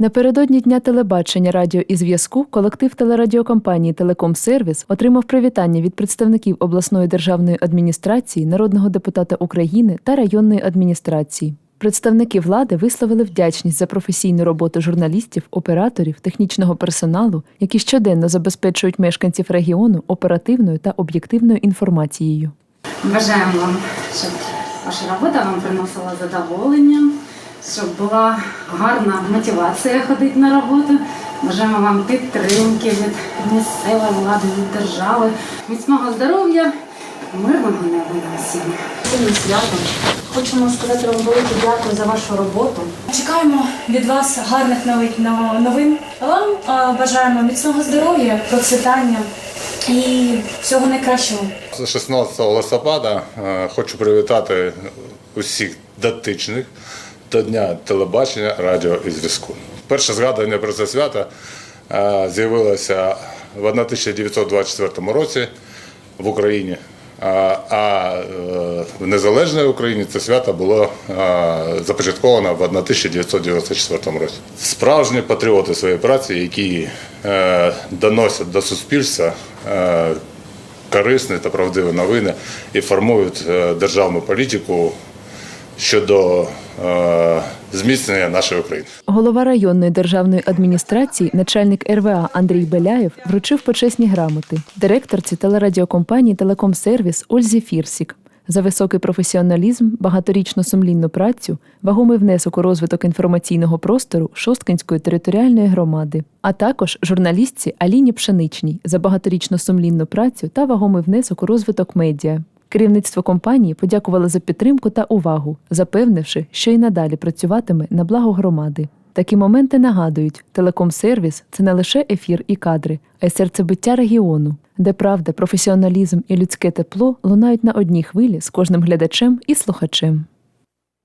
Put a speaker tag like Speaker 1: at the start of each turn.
Speaker 1: Напередодні дня телебачення, радіо і зв'язку колектив телерадіокомпанії Телекомсервіс отримав привітання від представників обласної державної адміністрації, народного депутата України та районної адміністрації. Представники влади висловили вдячність за професійну роботу журналістів, операторів, технічного персоналу, які щоденно забезпечують мешканців регіону оперативною та об'єктивною інформацією.
Speaker 2: Бажаємо вам, щоб ваша робота вам приносила задоволення, щоб була гарна мотивація ходити на роботу. Бажаємо вам підтримки від місцевої влади, від держави, міцного здоров'я, мирного неба на всім.
Speaker 3: Цим святом хочемо сказати вам велике дякую за вашу роботу. Чекаємо від вас гарних новин. Вам бажаємо міцного здоров'я, процвітання і всього найкращого.
Speaker 4: З 16 листопада е, хочу привітати усіх дотичних до Дня телебачення, радіо і зв'язку. Перше згадування про це свято е, з'явилося в 1924 році в Україні. А е, в незалежній Україні це свято було е, започатковано в 1994 році. Справжні патріоти своєї праці, які доносять до суспільства корисні та правдиві новини і формують державну політику щодо зміцнення нашої України.
Speaker 1: Голова районної державної адміністрації, начальник РВА Андрій Беляєв вручив почесні грамоти директорці телерадіокомпанії Телекомсервіс Ользі Фірсік за високий професіоналізм, багаторічну сумлінну працю, вагомий внесок у розвиток інформаційного простору Шосткинської територіальної громади, а також журналістці Аліні Пшеничній за багаторічну сумлінну працю та вагомий внесок у розвиток медіа. Керівництво компанії подякувало за підтримку та увагу, запевнивши, що й надалі працюватиме на благо громади. Такі моменти нагадують, телекомсервіс це не лише ефір і кадри, а й серцебиття регіону, де правда, професіоналізм і людське тепло лунають на одній хвилі з кожним глядачем і слухачем.